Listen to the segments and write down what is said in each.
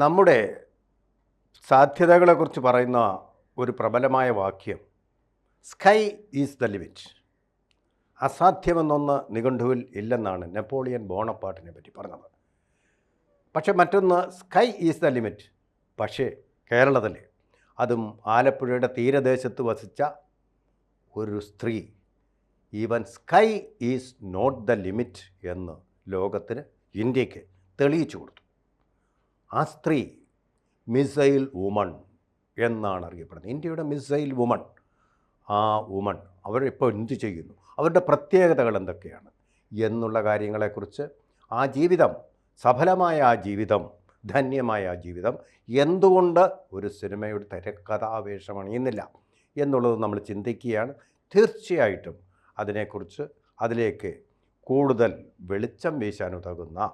നമ്മുടെ സാധ്യതകളെക്കുറിച്ച് പറയുന്ന ഒരു പ്രബലമായ വാക്യം സ്കൈ ഈസ് ദ ലിമിറ്റ് അസാധ്യമെന്നൊന്ന് നിഘണ്ടുവിൽ ഇല്ലെന്നാണ് നെപ്പോളിയൻ ബോണപ്പാട്ടിനെ പറ്റി പറഞ്ഞത്. പക്ഷേ മറ്റൊന്ന് സ്കൈ ഈസ് ദ ലിമിറ്റ് പക്ഷേ കേരളത്തിൽ അതും ആലപ്പുഴയുടെ തീരദേശത്ത് വസിച്ച ഒരു സ്ത്രീ even sky is not the limit എന്ന് ലോകത്തിന് ഇന്ത്യയ്ക്ക് തെളിയിച്ചു കൊടുത്തു. ആ സ്ത്രീ മിസൈൽ വുമൺ എന്നാണ് അറിയപ്പെടുന്നത്. ഇന്ത്യയുടെ മിസൈൽ വുമൺ. ആ വുമൺ അവരിപ്പോൾ എന്ത് ചെയ്യുന്നു? അവരുടെ പ്രത്യേകതകൾ എന്തൊക്കെയാണ്? എന്നുള്ള കാര്യങ്ങളെക്കുറിച്ച് ആ ജീവിതം സഫലമായ ആ ജീവിതം ധന്യമായ ആ ജീവിതം എന്തുകൊണ്ട് ഒരു സിനിമയുടെ തിരക്കഥാവേഷം അണിയുന്നില്ല എന്നുള്ളത് നമ്മൾ ചിന്തിക്കുകയാണ്. തീർച്ചയായിട്ടും അതിനെക്കുറിച്ച് അതിലേക്ക് കൂടുതൽ വെളിച്ചം വീശാൻ ഉതകുന്ന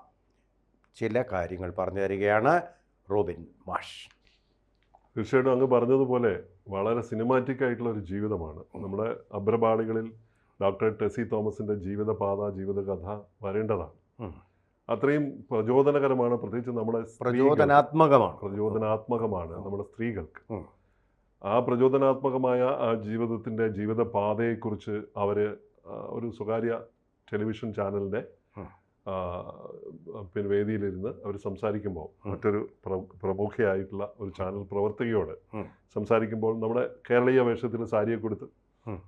ചില കാര്യങ്ങൾ പറഞ്ഞു തരികയാണ് റോബിൻ മാഷ്. തീർച്ചയായിട്ടും അങ്ങ് പറഞ്ഞതുപോലെ വളരെ സിനിമാറ്റിക് ആയിട്ടുള്ള ഒരു ജീവിതമാണ്. നമ്മുടെ അബ്രപാളികളിൽ ഡോക്ടർ ടെസി തോമസിന്റെ ജീവിതപാത ജീവിതകഥ വരേണ്ടതാണ്. അത്രയും പ്രചോദനകരമാണ് പ്രത്യേകിച്ച് നമ്മുടെ പ്രചോദനാത്മകമാണ്. പ്രചോദനാത്മകമാണ് നമ്മുടെ സ്ത്രീകൾക്ക്. ആ പ്രചോദനാത്മകമായ ആ ജീവിതത്തിന്റെ ജീവിതപാതയെക്കുറിച്ച് അവർ അവർ ഒരു സ്വകാര്യ ടെലിവിഷൻ. ആ, പിന്നെ വേദിയിലിരുന്ന് അവർ സംസാരിക്കുമ്പോൾ മറ്റൊരു പ്ര- പ്രമുഖയായിട്ടുള്ള ഒരു ചാനൽ പ്രവർത്തകയോട് സംസാരിക്കുമ്പോൾ നമ്മുടെ കേരളീയ വേഷത്തിൽ സാരിയെ കൊടുത്ത്.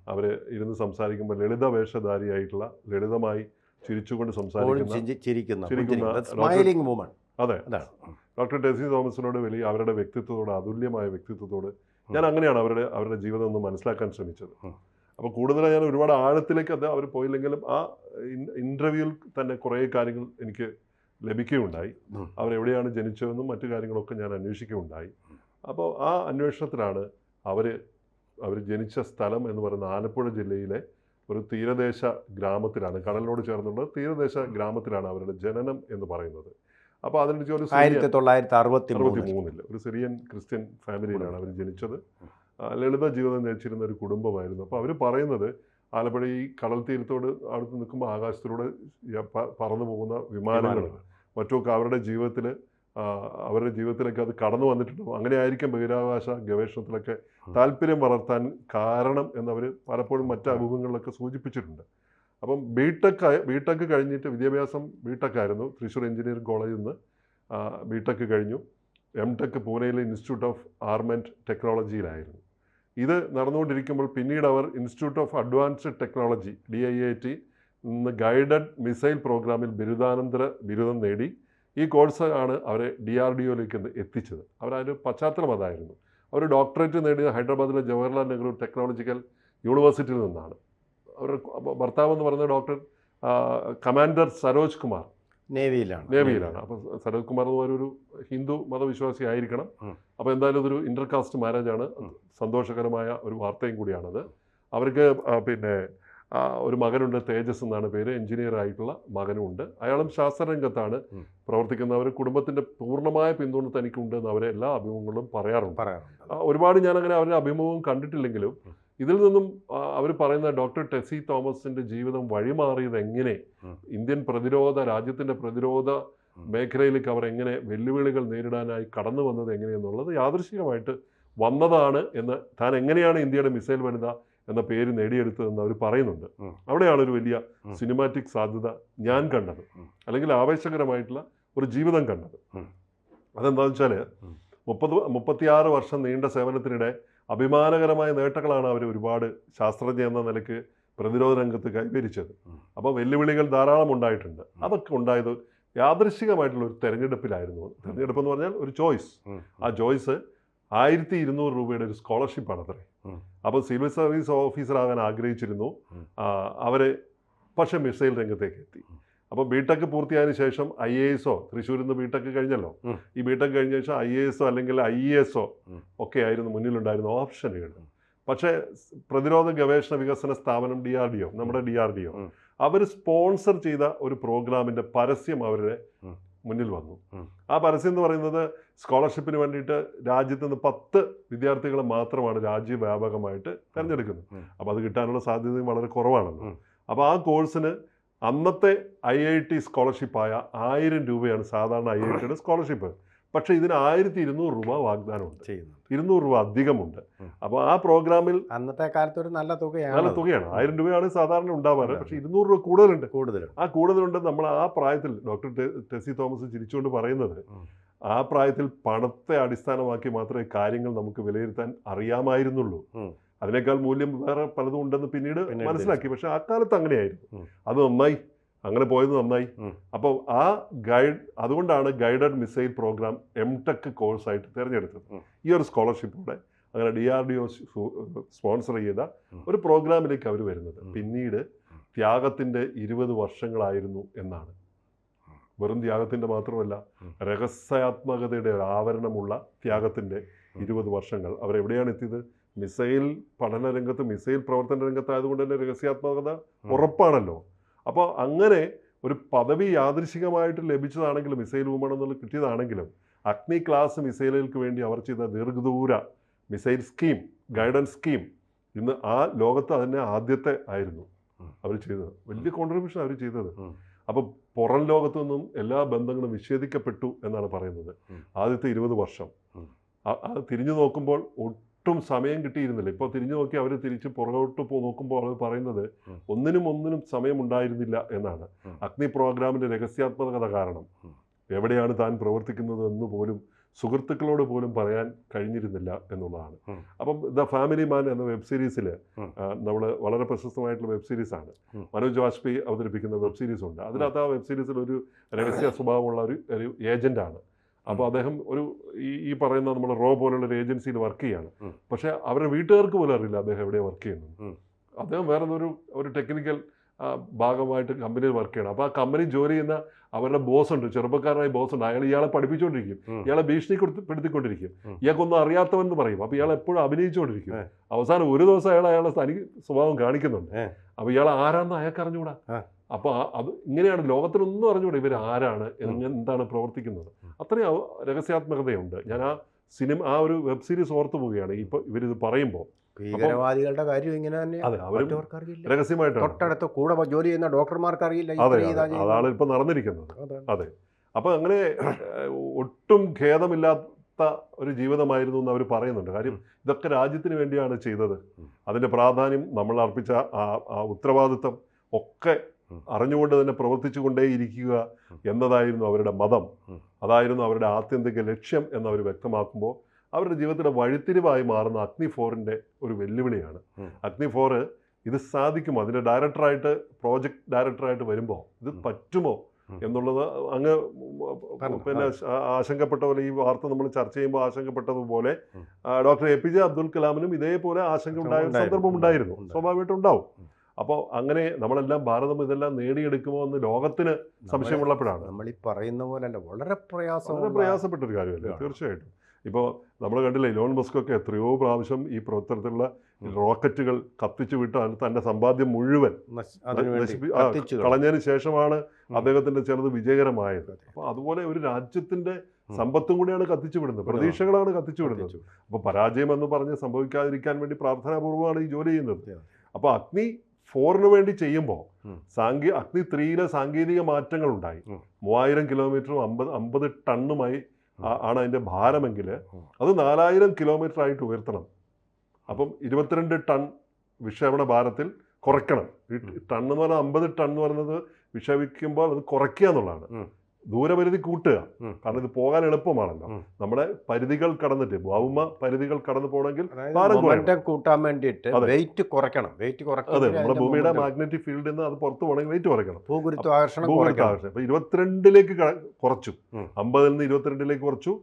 അവർ ഇരുന്ന് സംസാരിക്കുമ്പോൾ ലളിത വേഷധാരിയായിട്ടുള്ള ലളിതമായി ചിരിച്ചുകൊണ്ട് സംസാരിക്കുന്ന അതെ. ഡോക്ടർ ടെസി തോമസിനോട് വലിയ അവരുടെ വ്യക്തിത്വത്തോട് അതുല്യമായ വ്യക്തിത്വത്തോട് ഞാൻ അങ്ങനെയാണ് അവരുടെ അവരുടെ ജീവിതം ഒന്ന് മനസ്സിലാക്കാൻ ശ്രമിച്ചത്. അപ്പോൾ കൂടുതലായി ഞാൻ ഒരുപാട് ആഴത്തിലേക്ക് അത് അവർ പോയില്ലെങ്കിലും ആ ഇന്റർവ്യൂവിൽ തന്നെ കുറേ കാര്യങ്ങൾ എനിക്ക് ലഭിക്കുകയുണ്ടായി. അവർ അവരെവിടെയാണ് ജനിച്ചതെന്നും മറ്റു കാര്യങ്ങളൊക്കെ ഞാൻ അന്വേഷിക്കുകയുണ്ടായി. അപ്പോൾ ആ അന്വേഷണത്തിലാണ് അവർ അവർ ജനിച്ച സ്ഥലം എന്ന് പറയുന്ന ആലപ്പുഴ ജില്ലയിലെ ഒരു തീരദേശ ഗ്രാമത്തിലാണ് കടലിനോട് ചേർന്നുള്ള തീരദേശ ഗ്രാമത്തിലാണ് അവരുടെ ജനനം എന്ന് പറയുന്നത്. അപ്പോൾ അതിനെ ഒരു ആയിരത്തി തൊള്ളായിരത്തി അറുപത്തി മൂന്നിൽ ഒരു സിറിയൻ ക്രിസ്ത്യൻ ഫാമിലിയിലാണ് അവർ ജനിച്ചത്. ലളിത ജീവിതം നയിച്ചിരുന്ന ഒരു കുടുംബമായിരുന്നു. അപ്പോൾ അവർ പറയുന്നത് ആലപ്പുഴ ഈ കടൽ തീരത്തോട് അടുത്ത് നിൽക്കുമ്പോൾ ആകാശത്തിലൂടെ പറന്നു പോകുന്ന വിമാനങ്ങൾ. മറ്റൊക്കെ മറ്റുമൊക്കെ അവരുടെ ജീവിതത്തിൽ അവരുടെ ജീവിതത്തിലൊക്കെ അത് കടന്നു വന്നിട്ടുണ്ടാവും. അങ്ങനെ ആയിരിക്കും ബഹിരാകാശ ഗവേഷണത്തിലൊക്കെ താല്പര്യം വളർത്താൻ കാരണം എന്നവർ പലപ്പോഴും മറ്റ് അഭിമുഖങ്ങളിലൊക്കെ സൂചിപ്പിച്ചിട്ടുണ്ട്. അപ്പം ബിടെക് ബിടെക് കഴിഞ്ഞിട്ട് വിദ്യാഭ്യാസം ബിടെക് ആയിരുന്നു. തൃശ്ശൂർ എഞ്ചിനീയറിംഗ് കോളേജിൽ നിന്ന് ബിടെക് കഴിഞ്ഞു. എം ടെക് പൂനെയിലെ ഇൻസ്റ്റിറ്റ്യൂട്ട് ഓഫ് ആർമെന്റ് ടെക്നോളജിയിലായിരുന്നു ഇത് നടന്നുകൊണ്ടിരിക്കുമ്പോൾ പിന്നീട് അവർ institute of advanced technology D I I T നിന്ന് ഗൈഡഡ് മിസൈൽ പ്രോഗ്രാമിൽ ബിരുദാനന്തര ബിരുദം നേടി. ഈ കോഴ്സ് ആണ് അവരെ ഡി ആർ ഡി ഒയിലേക്ക് എത്തിച്ചത്. അവരതിന്റെ പശ്ചാത്തലം അതായിരുന്നു. അവർ ഡോക്ടറേറ്റ് നേടിയത് ഹൈദരാബാദിലെ ജവഹർലാൽ നെഹ്റു ടെക്നോളജിക്കൽ യൂണിവേഴ്സിറ്റിയിൽ നിന്നാണ്. അവരുടെ ഭർത്താവ് എന്ന് ഡോക്ടർ കമാൻഡർ സരോജ് കുമാർ. നേവിയിലാണ്. നേവിയിലാണ്. അപ്പോൾ സനത് കുമാർ എന്ന് ഒരു ഹിന്ദു മതവിശ്വാസി ആയിരിക്കണം. അപ്പൊ അപ്പോൾ എന്തായാലും ഇതൊരു ഇന്റർകാസ്റ്റ് മാരേജ് ആണ്. സന്തോഷകരമായ ഒരു വാർത്തയും കൂടിയാണത്. അവർക്ക് പിന്നെ ഒരു മകനുണ്ട് തേജസ് എന്നാണ് പേര്. എഞ്ചിനീയർ ആയിട്ടുള്ള മകനുമുണ്ട് അയാളും ശാസ്ത്രരംഗത്താണ് പ്രവർത്തിക്കുന്ന പ്രവർത്തിക്കുന്നവർ കുടുംബത്തിന്റെ പൂർണമായ പിന്തുണ തനിക്കുണ്ട് എന്ന് അവരെ എല്ലാ അഭിമുഖങ്ങളും പറയാറുണ്ട്. ഒരുപാട് ഞാൻ അങ്ങനെ അവരുടെ അഭിമുഖം കണ്ടിട്ടില്ലെങ്കിലും ഇതിൽ നിന്നും അവർ പറയുന്ന ഡോക്ടർ ടെസി തോമസിന്റെ ജീവിതം വഴിമാറിയത് എങ്ങനെ ഇന്ത്യൻ പ്രതിരോധ രാജ്യത്തിന്റെ പ്രതിരോധ. മേഖലയിലേക്ക് അവർ എങ്ങനെ വെല്ലുവിളികൾ നേരിടാനായി കടന്നു വന്നത് എങ്ങനെയെന്നുള്ളത് യാദൃശികമായിട്ട് വന്നതാണ് എന്ന് താൻ എങ്ങനെയാണ് ഇന്ത്യയുടെ മിസൈൽ വനിത എന്ന പേര് നേടിയെടുത്തതെന്ന് അവർ പറയുന്നുണ്ട്. അവിടെയാണ് ഒരു വലിയ സിനിമാറ്റിക് സാധ്യത ഞാൻ കണ്ടത് അല്ലെങ്കിൽ ആവേശകരമായിട്ടുള്ള ഒരു ജീവിതം കണ്ടത്. അതെന്താണെന്ന് വെച്ചാൽ. മുപ്പത് മുപ്പത്തിയാറ് വർഷം നീണ്ട സേവനത്തിനിടെ അഭിമാനകരമായ നേട്ടങ്ങളാണ് അവർ ഒരുപാട് ശാസ്ത്രജ്ഞ എന്ന നിലയ്ക്ക് പ്രതിരോധ രംഗത്ത് കൈവരിച്ചത്. അപ്പോൾ വെല്ലുവിളികൾ ധാരാളം ഉണ്ടായിട്ടുണ്ട്. അതൊക്കെ ഉണ്ടായത് യാദൃശികമായിട്ടുള്ള ഒരു തെരഞ്ഞെടുപ്പിലായിരുന്നു. തെരഞ്ഞെടുപ്പ് എന്ന് പറഞ്ഞാൽ ഒരു ചോയ്സ്. ആ ചോയ്സ് ആയിരത്തി ഇരുന്നൂറ് രൂപയുടെ ഒരു സ്കോളർഷിപ്പാണ് അത്രേ. അപ്പോൾ സിവിൽ സർവീസ് ഓഫീസറാകാൻ ആഗ്രഹിച്ചിരുന്നു. അവരെ അവർ പക്ഷേ മിസൈൽ രംഗത്തേക്ക് എത്തി. അപ്പോൾ ബിടെക് പൂർത്തിയായതിനു ശേഷം ഐ എ എസോ തൃശ്ശൂരിൽ നിന്ന് ബിടെക് കഴിഞ്ഞല്ലോ. ഈ ബിടെക് കഴിഞ്ഞ ശേഷം ഐ എ എസോ അല്ലെങ്കിൽ ഐ ഇ എസോ. ഒക്കെ ആയിരുന്നു മുന്നിലുണ്ടായിരുന്ന ഓപ്ഷനുകൾ. പക്ഷേ പ്രതിരോധ ഗവേഷണ വികസന സ്ഥാപനം ഡി ആർ ഡി ഒ നമ്മുടെ ഡി ആർ ഡി ഒ അവർ സ്പോൺസർ ചെയ്ത ഒരു പ്രോഗ്രാമിന്റെ പരസ്യം അവരുടെ മുന്നിൽ വന്നു. ആ പരസ്യം എന്ന് പറയുന്നത് സ്കോളർഷിപ്പിന് വേണ്ടിയിട്ട് രാജ്യത്ത് നിന്ന് പത്ത് വിദ്യാർത്ഥികളെ മാത്രമാണ് രാജ്യവ്യാപകമായിട്ട് തിരഞ്ഞെടുക്കുന്നത്. അപ്പോൾ അത് കിട്ടാനുള്ള സാധ്യതയും വളരെ കുറവാണല്ലോ. അപ്പോൾ ആ കോഴ്സിന് അന്നത്തെ ഐ ഐ ടി സ്കോളർഷിപ്പായ ആയിരം രൂപയാണ് സാധാരണ ഐ ഐ ടിയുടെ സ്കോളർഷിപ്പ്. പക്ഷേ ഇതിന് ആയിരത്തി ഇരുന്നൂറ് രൂപ വാഗ്ദാനമുണ്ട്. ഉണ്ട് ഇരുന്നൂറ് രൂപ അധികമുണ്ട്. അപ്പോൾ ആ പ്രോഗ്രാമിൽ അന്നത്തെ കാലത്ത് ഒരു നല്ല തുകയാണ് നല്ല തുകയാണ്. ആയിരം രൂപയാണ് സാധാരണ ഉണ്ടാവാറ്. പക്ഷെ ഇരുന്നൂറ് രൂപ കൂടുതലുണ്ട്. കൂടുതൽ ആ കൂടുതലുണ്ട് നമ്മൾ ആ പ്രായത്തിൽ ഡോക്ടർ ടെസി തോമസ് ചിരിച്ചുകൊണ്ട് പറയുന്നത് ആ പ്രായത്തിൽ പണത്തെ അടിസ്ഥാനമാക്കി മാത്രമേ കാര്യങ്ങൾ നമുക്ക് വിലയിരുത്താൻ അറിയാമായിരുന്നുള്ളൂ. അതിനേക്കാൾ മൂല്യം വേറെ പലതും ഉണ്ടെന്ന് പിന്നീട് മനസ്സിലാക്കി. പക്ഷെ ആ കാലത്ത് അങ്ങനെയായിരുന്നു. അത് നന്നായി. അങ്ങനെ പോയത് നന്നായി. അപ്പോൾ ആ ഗൈഡ് അതുകൊണ്ടാണ് guided missile program M Tech കോഴ്സായിട്ട് തിരഞ്ഞെടുത്തത്. ഈ ഒരു സ്കോളർഷിപ്പോടെ അങ്ങനെ D R D O sponsor ചെയ്ത ഒരു പ്രോഗ്രാമിലേക്ക് അവർ വരുന്നത്. പിന്നീട് ത്യാഗത്തിന്റെ ത്യാഗത്തിന്റെ ഇരുപത് വർഷങ്ങളായിരുന്നു എന്നാണ്. വെറും ത്യാഗത്തിന്റെ മാത്രമല്ല. രഹസ്യാത്മകതയുടെ ഒരു ആവരണമുള്ള ത്യാഗത്തിന്റെ. ഇരുപത് വർഷങ്ങൾ അവരെവിടെയാണ് എത്തിയത്? മിസൈൽ പഠന രംഗത്ത് മിസൈൽ പ്രവർത്തന രംഗത്തായതുകൊണ്ട് തന്നെ രഹസ്യാത്മകത. ഉറപ്പാണല്ലോ. അപ്പോൾ അങ്ങനെ ഒരു പദവി യാദൃശികമായിട്ട് ലഭിച്ചതാണെങ്കിലും മിസൈൽ വുമൺ എന്നുള്ളത് കിട്ടിയതാണെങ്കിലും അഗ്നി ക്ലാസ് മിസൈലുകൾക്ക് വേണ്ടി അവർ ചെയ്ത ദീർഘദൂര മിസൈൽ സ്കീം ഗൈഡൻസ് സ്കീം ഇന്ന് ആ ലോകത്ത് അതിന്റെ ആദ്യത്തെ ആയിരുന്നു അവർ ചെയ്തത്. വലിയ കോൺട്രിബ്യൂഷൻ അവർ ചെയ്തത്. അപ്പോൾ അപ്പം പുറം ലോകത്തു നിന്നും എല്ലാ ബന്ധങ്ങളും വിച്ഛേദിക്കപ്പെട്ടു എന്നാണ് പറയുന്നത്. ആദ്യത്തെ ഇരുപത് വർഷം. അത് തിരിഞ്ഞു നോക്കുമ്പോൾ ഒട്ടും സമയം കിട്ടിയിരുന്നില്ല. ഇപ്പോൾ തിരിഞ്ഞു നോക്കി അവർ തിരിച്ച് പുറകോട്ട് പോ നോക്കുമ്പോൾ അവർ പറയുന്നത് ഒന്നിനും ഒന്നിനും സമയം ഉണ്ടായിരുന്നില്ല എന്നാണ്. അഗ്നി പ്രോഗ്രാമിന്റെ രഹസ്യാത്മകത കാരണം എവിടെയാണ് താൻ പ്രവർത്തിക്കുന്നത് എന്ന് പോലും സുഹൃത്തുക്കളോട് പോലും പറയാൻ കഴിഞ്ഞിരുന്നില്ല എന്നുള്ളതാണ്. അപ്പം ദ ഫാമിലി മാൻ എന്ന വെബ് സീരീസിൽ നമ്മൾ വളരെ പ്രശസ്തമായിട്ടുള്ള വെബ് സീരീസാണ്. ആണ് മനോജ് വാജ്പേയി അവതരിപ്പിക്കുന്ന വെബ് സീരീസ് ഉണ്ട് അതിനകത്ത് ആ വെബ് സീരീസിൽ ഒരു രഹസ്യ സ്വഭാവമുള്ള ഒരു ഒരു ഏജന്റാണ്. അപ്പോൾ അദ്ദേഹം ഒരു ഈ പറയുന്ന നമ്മൾ റോ പോലുള്ള ഒരു ഏജൻസിയിൽ വർക്ക് ചെയ്യാണ്. പക്ഷേ അവരുടെ വീട്ടുകാർക്ക് പോലും അറിയില്ല അദ്ദേഹം എവിടെ വർക്ക് ചെയ്യുന്നു അദ്ദേഹം വേറെ ഒരു ഒരു ടെക്നിക്കൽ ഭാഗമായിട്ട് കമ്പനിയിൽ വർക്ക് ചെയ്യണം. അപ്പോൾ ആ കമ്പനി ജോലി ചെയ്യുന്ന അവരുടെ ബോസ് ഉണ്ട് ചെറുപ്പക്കാരനായ ബോസ് ഉണ്ട്. അയാൾ ഇയാളെ പഠിപ്പിച്ചുകൊണ്ടിരിക്കും. ഇയാളെ കൊടുത്ത് പെടുത്തിക്കൊണ്ടിരിക്കും ഇയാൾക്കൊന്നും അറിയാത്തവൻ എന്ന് പറയും. അപ്പോൾ ഇയാൾ എപ്പോഴും അഭിനയിച്ചുകൊണ്ടിരിക്കും. അവസാനം ഒരു ദിവസം അയാൾ അയാളെ തനി സ്വഭാവം കാണിക്കുന്നുണ്ട്. അപ്പോൾ ഇയാൾ ആരാന്ന് അയാൾക്ക് അറിഞ്ഞുകൂടാ. അപ്പോൾ അത് ഇങ്ങനെയാണ്. ലോകത്തിനൊന്നും അറിഞ്ഞുകൂടാ ഇവർ ആരാണ് എന്താണ് പ്രവർത്തിക്കുന്നത്. അത്രയും രഹസ്യാത്മകതയുണ്ട്. ഞാൻ ആ സിനിമ ആ ഒരു വെബ് സീരീസ് ഓർത്തു പോവുകയാണ്. ഇപ്പോൾ ഇവരിത് പറയുമ്പോൾ ഭീകരവാദികളുടെ കാര്യം ഇങ്ങനെ തന്നെ രഹസ്യമായിട്ടാണ്. തൊട്ടടുത്ത് കൂടെ ജോലി ചെയ്യുന്ന ഡോക്ടർമാർക്ക് അറിയില്ല. അതാണ് ഇപ്പൊ നടന്നിരിക്കുന്നത്. അതെ. അപ്പൊ അങ്ങനെ ഒട്ടും ഖേദമില്ലാത്ത ഒരു ജീവിതമായിരുന്നു എന്ന് അവർ പറയുന്നുണ്ട്. കാര്യം ഇതൊക്കെ രാജ്യത്തിന് വേണ്ടിയാണ് ചെയ്തത്. അതിന്റെ അതിന്റെ പ്രാധാന്യം നമ്മൾ അർപ്പിച്ച ആ ഉത്തരവാദിത്തം ഉത്തരവാദിത്വം ഒക്കെ. അറിഞ്ഞുകൊണ്ട് തന്നെ പ്രവർത്തിച്ചു കൊണ്ടേയിരിക്കുക എന്നതായിരുന്നു അവരുടെ മതം. അതായിരുന്നു അവരുടെ ആത്യന്തിക ലക്ഷ്യം എന്നവർ വ്യക്തമാക്കുമ്പോൾ അവരുടെ ജീവിതത്തിലെ വഴിത്തിരിവായി മാറുന്ന അഗ്നി ഫോറിന്റെ ഒരു വെല്ലുവിളിയാണ്. അഗ്നി ഫോറ് ഇത് സാധിക്കുമോ? അതിന്റെ ഡയറക്ടറായിട്ട് പ്രോജക്റ്റ് ഡയറക്ടറായിട്ട് വരുമ്പോൾ ഇത് പറ്റുമോ എന്നുള്ളത് അങ്ങ് പിന്നെ ആശങ്കപ്പെട്ട പോലെ ഈ വാർത്ത നമ്മൾ ചർച്ച ചെയ്യുമ്പോൾ ആശങ്കപ്പെട്ടതുപോലെ doctor A P J Abdul കലാമിനും ഇതേപോലെ ആശങ്ക ഉണ്ടായ സന്ദർഭം ഉണ്ടായിരുന്നു. സ്വാഭാവികമായിട്ടും ഉണ്ടാവും. അപ്പോൾ അങ്ങനെ നമ്മളെല്ലാം ഭാരതം ഇതെല്ലാം നേടിയെടുക്കുമോ എന്ന് ലോകത്തിന് സംശയമുള്ളപ്പോഴാണ്. നമ്മൾ ഈ പറയുന്ന പോലെ വളരെ വളരെ പ്രയാസം പ്രയാസപ്പെട്ട ഒരു കാര്യമല്ലേ തീർച്ചയായിട്ടും. ഇപ്പോൾ നമ്മൾ കണ്ടില്ലേ ഇലോൺ മസ്കൊക്കെ എത്രയോ പ്രാവശ്യം ഈ പ്രവർത്തനത്തിലുള്ള റോക്കറ്റുകൾ കത്തിച്ചു വിട്ട് തന്റെ സമ്പാദ്യം മുഴുവൻ. കളഞ്ഞതിന് ശേഷമാണ്. അദ്ദേഹത്തിന്റെ ചിലത് വിജയകരമായത്. അപ്പൊ അപ്പോൾ അതുപോലെ ഒരു രാജ്യത്തിന്റെ സമ്പത്തും കൂടിയാണ് കത്തിച്ചു വിടുന്നത്. പ്രതീക്ഷകളാണ് കത്തിച്ചു വിടുന്നത്. അപ്പൊ അപ്പോൾ പരാജയം എന്ന് പറഞ്ഞ് സംഭവിക്കാതിരിക്കാൻ വേണ്ടി പ്രാർത്ഥനാപൂർവമാണ് ഈ ജോലി ചെയ്യുന്നത്. അപ്പൊ അപ്പോൾ അഗ്നി ഫോറിന് വേണ്ടി ചെയ്യുമ്പോൾ. സാങ്കേ അഗ്നി ത്രീയിലെ സാങ്കേതിക മാറ്റങ്ങൾ ഉണ്ടായി. മൂവായിരം കിലോമീറ്ററും അമ്പത് അമ്പത് ടണ്ണുമായി ആണ് അതിന്റെ ഭാരമെങ്കിൽ അത് നാലായിരം കിലോമീറ്റർ ആയിട്ട് ഉയർത്തണം അപ്പം ഇരുപത്തിരണ്ട് ടൺ വിക്ഷേപണ ഭാരത്തിൽ കുറയ്ക്കണം. ടൺ എന്ന് പറഞ്ഞാൽ അമ്പത് ടൺ എന്ന് പറയുന്നത് വിക്ഷേപിക്കുമ്പോൾ അത് കുറയ്ക്കുക എന്നുള്ളതാണ്. ദൂരപരിധി കൂട്ടുക. കാരണം ഇത് പോകാൻ എളുപ്പമാണല്ലോ. നമ്മുടെ പരിധികൾ കടന്നിട്ട് ഭൗമ പരിധികൾ കടന്നു പോകണമെങ്കിൽ ഭാരം കൂട്ടാൻ വേണ്ടിയിട്ട്. വെയിറ്റ് കുറയ്ക്കണം. വെയിറ്റ് അതെ നമ്മുടെ ഭൂമിയുടെ മാഗ്നറ്റിക് ഫീൽഡിൽ നിന്ന് അത് പുറത്തു പോകണമെങ്കിൽ വെയിറ്റ് കുറയ്ക്കണം. ഭൂഗുരുത്വാകർഷണം ഭൂഗുരുത്വാകർഷണം ഇപ്പൊ ഇരുപത്തിരണ്ടിലേക്ക് കുറച്ചു. അമ്പതിൽ നിന്ന് ഇരുപത്തിരണ്ടിലേക്ക് കുറച്ചു.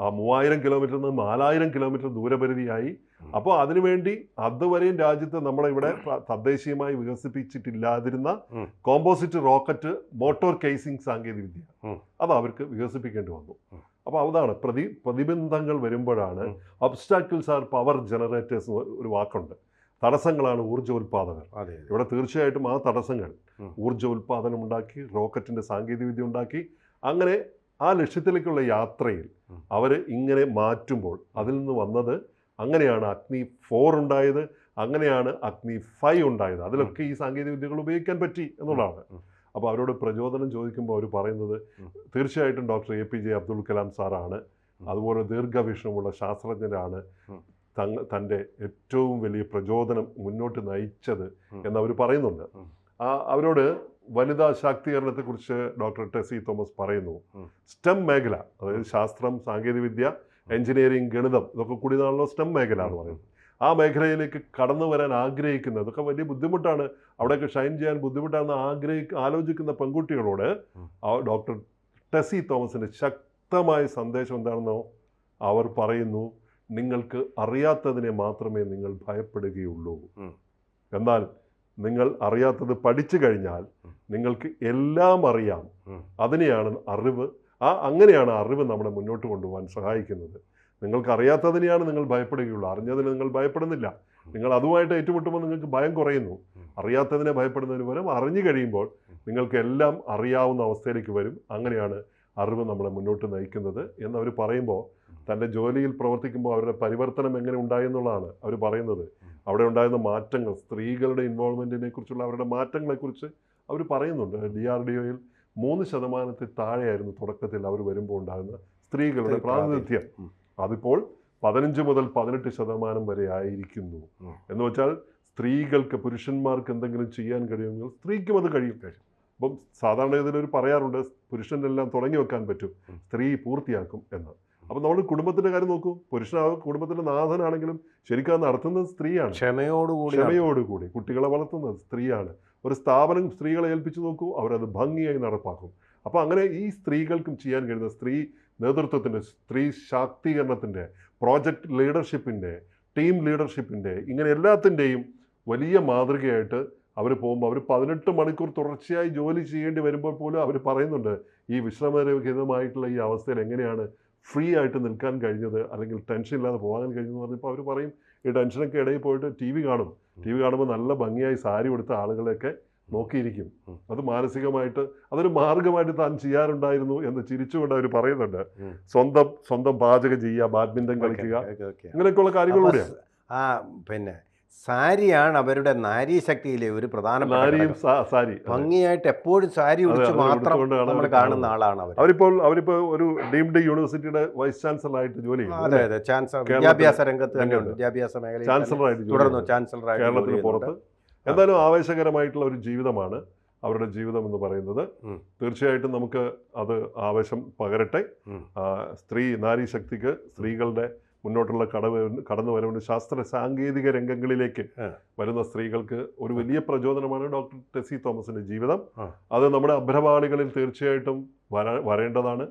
ആ മൂവായിരം കിലോമീറ്ററിൽ നിന്ന് നാലായിരം കിലോമീറ്റർ ദൂരപരിധിയായി. അപ്പോൾ അതിനുവേണ്ടി അതുവരെയും രാജ്യത്ത് നമ്മളെ ഇവിടെ തദ്ദേശീയമായി വികസിപ്പിച്ചിട്ടില്ലാതിരുന്ന കോമ്പോസിറ്റ് റോക്കറ്റ് മോട്ടോർ കേസിംഗ് സാങ്കേതികവിദ്യ. വിദ്യ അത് അവർക്ക് വികസിപ്പിക്കേണ്ടി വന്നു. അപ്പോൾ അതാണ് പ്രതി പ്രതിബന്ധങ്ങൾ വരുമ്പോഴാണ്. ഒബ്സ്റ്റാക്കിൾസ് ആർ പവർ ജനറേറ്റേഴ്സ് ഒരു വാക്കുണ്ട്. തടസ്സങ്ങളാണ് ഊർജോൽപാദകർ ഇവിടെ തീർച്ചയായിട്ടും ആ തടസ്സങ്ങൾ. ഉം. ഊർജ ഉൽപാദനം ഉണ്ടാക്കി റോക്കറ്റിന്റെ സാങ്കേതികവിദ്യ ഉണ്ടാക്കി. അങ്ങനെ ആ ലക്ഷ്യത്തിലേക്കുള്ള യാത്രയിൽ. അവർ ഇങ്ങനെ മാറ്റുമ്പോൾ അതിൽ നിന്ന് വന്നത് അങ്ങനെയാണ് അഗ്നി ഫോർ ഉണ്ടായത് അങ്ങനെയാണ് അഗ്നി ഫൈവ് ഉണ്ടായത്. അതിലൊക്കെ ഈ സാങ്കേതിക വിദ്യകൾ ഉപയോഗിക്കാൻ പറ്റി എന്നുള്ളതാണ്. അപ്പോൾ അവരോട് പ്രചോദനം ചോദിക്കുമ്പോൾ അവർ പറയുന്നത് തീർച്ചയായിട്ടും doctor A P J Abdul Kalam സാറാണ്. അതുപോലെ ദീർഘവീക്ഷണമുള്ള ശാസ്ത്രജ്ഞരാണ്. തങ്ങ തന്റെ ഏറ്റവും വലിയ പ്രചോദനം മുന്നോട്ട് നയിച്ചത്. എന്നവർ പറയുന്നുണ്ട്. ആ അവരോട് വനിതാ ശാക്തീകരണത്തെക്കുറിച്ച് ഡോക്ടർ ടെസി തോമസ് പറയുന്നു. സ്റ്റെം മേഖല അതായത് ശാസ്ത്രം സാങ്കേതികവിദ്യ എഞ്ചിനീയറിംഗ് ഗണിതം ഇതൊക്കെ കൂടി നാളുള്ള സ്റ്റെം മേഖല എന്ന് പറയുന്നത്. ആ മേഖലയിലേക്ക് കടന്നു വരാൻ ആഗ്രഹിക്കുന്ന ഇതൊക്കെ വലിയ ബുദ്ധിമുട്ടാണ്. അവിടെയൊക്കെ ഷൈൻ ചെയ്യാൻ ബുദ്ധിമുട്ടാണ് ആഗ്രഹി ആലോചിക്കുന്ന പെൺകുട്ടികളോട് ആ ഡോക്ടർ ടെസി തോമസിന്റെ ശക്തമായ സന്ദേശം എന്താണെന്നോ അവർ പറയുന്നു നിങ്ങൾക്ക് അറിയാത്തതിനെ മാത്രമേ നിങ്ങൾ ഭയപ്പെടുകയുള്ളൂ. എന്നാൽ നിങ്ങൾ അറിയാത്തത് പഠിച്ചു കഴിഞ്ഞാൽ നിങ്ങൾക്ക് എല്ലാം അറിയാം. അതിനെയാണ് അറിവ് ആ അങ്ങനെയാണ് അറിവ് നമ്മളെ മുന്നോട്ട് കൊണ്ടുപോകാൻ സഹായിക്കുന്നത്. നിങ്ങൾക്ക് അറിയാത്തതിനെയാണ് നിങ്ങൾ ഭയപ്പെടുകയുള്ളൂ. അറിഞ്ഞതിന് നിങ്ങൾ ഭയപ്പെടുന്നില്ല. നിങ്ങൾ അതുമായിട്ട് ഏറ്റുമുട്ടുമ്പോൾ നിങ്ങൾക്ക് ഭയം കുറയുന്നു. അറിയാത്തതിനെ ഭയപ്പെടുന്നതിന് പകരം അറിഞ്ഞു കഴിയുമ്പോൾ നിങ്ങൾക്ക് എല്ലാം അറിയാവുന്ന അവസ്ഥയിലേക്ക് വരും. അങ്ങനെയാണ് അറിവ് നമ്മളെ മുന്നോട്ട് നയിക്കുന്നത് എന്ന് അവർ പറയുമ്പോൾ തന്റെ ജോലിയിൽ പ്രവർത്തിക്കുമ്പോൾ അവരുടെ പരിവർത്തനം എങ്ങനെ ഉണ്ടായെന്നുള്ളതാണ് അവർ പറയുന്നത്. അവിടെ ഉണ്ടായിരുന്ന മാറ്റങ്ങൾ സ്ത്രീകളുടെ ഇൻവോൾവ്മെന്റിനെ കുറിച്ചുള്ള അവരുടെ മാറ്റങ്ങളെക്കുറിച്ച് അവർ പറയുന്നുണ്ട്. ഡി ആർ ഡി ഒയിൽ മൂന്ന് ശതമാനത്തിൽ താഴെയായിരുന്നു തുടക്കത്തിൽ അവർ വരുമ്പോൾ ഉണ്ടാകുന്ന സ്ത്രീകളുടെ സ്ത്രീ പ്രാതിനിധ്യം. അതിപ്പോൾ പതിനഞ്ച് മുതൽ പതിനെട്ട് ശതമാനം വരെ ആയിരിക്കുന്നു. എന്ന് വെച്ചാൽ സ്ത്രീകൾക്ക് പുരുഷന്മാർക്ക് എന്തെങ്കിലും ചെയ്യാൻ കഴിയുമെങ്കിൽ സ്ത്രീക്കും അത് കഴിയും. അപ്പം സാധാരണ ഇതിലൊരു പറയാറുണ്ട് പുരുഷനെല്ലാം തുടങ്ങി വെക്കാൻ പറ്റും. സ്ത്രീ പൂർത്തിയാക്കും എന്ന്. അപ്പം നമ്മൾ കുടുംബത്തിന്റെ കാര്യം നോക്കൂ. പുരുഷൻ കുടുംബത്തിന്റെ നാഥനാണെങ്കിലും ശരിക്കും അത് നടത്തുന്നത് സ്ത്രീയാണ്. ക്ഷമയോടുകൂടി ക്ഷമയോടുകൂടി കുട്ടികളെ വളർത്തുന്നത് സ്ത്രീയാണ്. ഒരു സ്ഥാപനം സ്ത്രീകളെ ഏൽപ്പിച്ചു നോക്കൂ അവരത് ഭംഗിയായി നടപ്പാക്കും. അപ്പോൾ അങ്ങനെ ഈ സ്ത്രീകൾക്കും ചെയ്യാൻ കഴിയുന്ന സ്ത്രീ നേതൃത്വത്തിന്റെ സ്ത്രീ ശാക്തീകരണത്തിന്റെ പ്രോജക്റ്റ് ലീഡർഷിപ്പിന്റെ ടീം ലീഡർഷിപ്പിന്റെ ഇങ്ങനെ എല്ലാത്തിന്റെയും വലിയ മാതൃകയായിട്ട് അവർ പോകുമ്പോൾ അവർ പതിനെട്ട് മണിക്കൂർ തുടർച്ചയായി ജോലി ചെയ്യേണ്ടി വരുമ്പോൾ പോലും അവർ പറയുന്നുണ്ട് ഈ വിശ്രമരഹിതമായിട്ടുള്ള ഈ അവസ്ഥയിൽ എങ്ങനെയാണ് ഫ്രീ ആയിട്ട് നിൽക്കാൻ കഴിഞ്ഞത് അല്ലെങ്കിൽ ടെൻഷൻ ഇല്ലാതെ പോകാൻ കഴിഞ്ഞതെന്ന് പറഞ്ഞപ്പോൾ അവർ പറയും ഈ ടെൻഷനൊക്കെ ഇടയിൽ പോയിട്ട് ടി വി കാണും. ടി വി കാണുമ്പോൾ നല്ല ഭംഗിയായി സാരി കൊടുത്ത ആളുകളെയൊക്കെ നോക്കിയിരിക്കും. അത് മാനസികമായിട്ട് അതൊരു മാർഗമായിട്ട് താൻ ചെയ്യാറുണ്ടായിരുന്നു എന്ന് ചിരിച്ചുകൊണ്ട് അവർ പറയുന്നുണ്ട്. സ്വന്തം സ്വന്തം പാചകം ചെയ്യുക ബാഡ്മിന്റൺ കളിക്കുക അങ്ങനെയൊക്കെയുള്ള. കാര്യങ്ങളിലൂടെയാണ് ആ പിന്നെ സാരിയാണ് അവരുടെ നാരീശക്തിയിലെ ഒരു പ്രധാന. സാരി ഭംഗിയായിട്ട് എപ്പോഴും സാരി ഉടിച്ച് മാത്രം നമ്മൾ കാണുന്ന ആളാണ് അവർ അവരിപ്പോൾ അവരിപ്പോൾ ഒരു ഡീംഡ് യൂണിവേഴ്സിറ്റിയുടെ വൈസ് ചാൻസലർ ആയിട്ട് ജോലി അതെ അതെ. ചാൻസലർ വിദ്യാഭ്യാസ രംഗത്ത് തന്നെയുണ്ട് വിദ്യാഭ്യാസ മേഖലയിൽ ചാൻസലർ ആയിട്ട് ജോലി തുടർന്നു. ചാൻസലറായിട്ട് കേരളത്തിന് പുറത്ത്. എന്തായാലും ആവേശകരമായിട്ടുള്ള ഒരു ജീവിതമാണ് അവരുടെ ജീവിതം എന്ന് പറയുന്നത്. തീർച്ചയായിട്ടും നമുക്ക് അത് ആവേശം പകരട്ടെ. സ്ത്രീ നാരീശക്തിക്ക് സ്ത്രീകളുടെ മുന്നോട്ടുള്ള കടവ് കടന്നു വരവിന് ശാസ്ത്ര സാങ്കേതിക രംഗങ്ങളിലേക്ക് വരുന്ന സ്ത്രീകൾക്ക് ഒരു വലിയ പ്രചോദനമാണ് ഡോക്ടർ ടെസി തോമസിന്റെ ജീവിതം. അത് നമ്മുടെ അഭ്രപാളികളിൽ തീർച്ചയായിട്ടും വര വരേണ്ടതാണ്.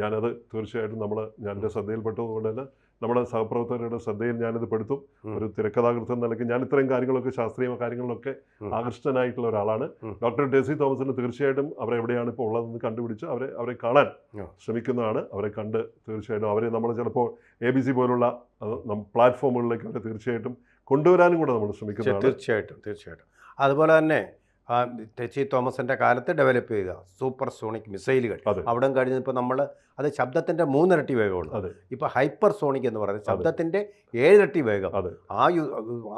ഞാനത് തീർച്ചയായിട്ടും നമ്മൾ ഞാൻ എന്റെ ശ്രദ്ധയിൽപ്പെട്ടതുകൊണ്ട് തന്നെ നമ്മുടെ സഹപ്രവർത്തകരുടെ ശ്രദ്ധയിൽ ഞാനിത് പെടുത്തും. ഒരു തിരക്കഥാകൃത്ത് എന്ന നിലയ്ക്ക് ഞാൻ ഇത്രയും കാര്യങ്ങളൊക്കെ ശാസ്ത്രീയ കാര്യങ്ങളിലൊക്കെ ആകർഷ്ടനായിട്ടുള്ള ഒരാളാണ്. ഡോക്ടർ ഡെസി തോമസിന് തീർച്ചയായിട്ടും അവരെ എവിടെയാണ് ഇപ്പോൾ ഉള്ളതെന്ന് കണ്ടുപിടിച്ച് അവരെ അവരെ കാണാൻ. ശ്രമിക്കുന്നതാണ്. അവരെ കണ്ട് തീർച്ചയായിട്ടും അവരെ നമ്മൾ ചിലപ്പോൾ എ ബി സി പോലുള്ള പ്ലാറ്റ്ഫോമുകളിലേക്ക് അവരെ തീർച്ചയായിട്ടും കൊണ്ടുവരാനും കൂടെ നമ്മൾ ശ്രമിക്കുന്നതാണ്. തീർച്ചയായിട്ടും തീർച്ചയായിട്ടും. അതുപോലെ തന്നെ ആ, ടെച്ചി തോമസിന്റെ കാലത്ത് ഡെവലപ്പ് ചെയ്ത സൂപ്പർ സോണിക് മിസൈലുകൾ അവിടെ കഴിഞ്ഞപ്പോൾ നമ്മൾ അത് ശബ്ദത്തിന്റെ മൂന്നിരട്ടി വേഗമുള്ളൂ ഇപ്പോൾ ഇപ്പൊ ഹൈപ്പർ സോണിക് എന്ന് പറയുന്നത് ശബ്ദത്തിന്റെ ഏഴിരട്ടി വേഗം. ആ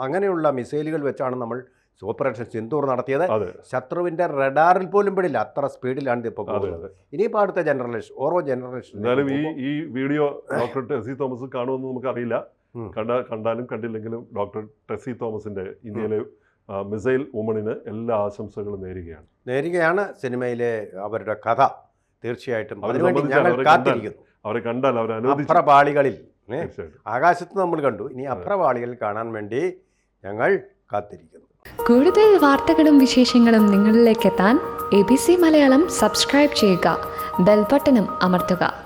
അങ്ങനെയുള്ള മിസൈലുകൾ വെച്ചാണ് നമ്മൾ ഓപ്പറേഷൻ സിന്ദൂർ നടത്തിയത്. ശത്രുവിന്റെ റഡാറിൽ പോലും പെടില്ല. അത്ര സ്പീഡിലാണ് ഇപ്പോൾ പോകുന്നത്. ഇനിയിപ്പോൾ അടുത്ത ജനറേഷൻ ഓരോ ജനറേഷൻ എന്നാലും ഈ ഈ വീഡിയോ ഡോക്ടർ ടെസി തോമസ് കാണുമെന്ന് നമുക്കറിയില്ല. കണ്ട കണ്ടാലും കണ്ടില്ലെങ്കിലും ഡോക്ടർ ടെസി തോമസിന്റെ ഇന്ത്യയിലെ മിസൈൽ വുമണിന് എല്ലാ ആശംസകളും നേരുകയാണ്. നേരുകയാണ് സിനിമയിലെ അവരുടെ കഥ. തീർച്ചയായിട്ടും അവരെ കണ്ടാൽ അവർ അപ്രപാളികളിൽ ആകാശത്ത് നമ്മൾ കണ്ടു. ഇനി അപ്രപാളികളിൽ കാണാൻ വേണ്ടി ഞങ്ങൾ കാത്തിരിക്കുന്നു. കൂടുതൽ വാർത്തകളും വിശേഷങ്ങളും നിങ്ങളിലേക്ക് എത്താൻ A B C Malayalam subscribe ചെയ്യുക. ബെൽബട്ടനും അമർത്തുക.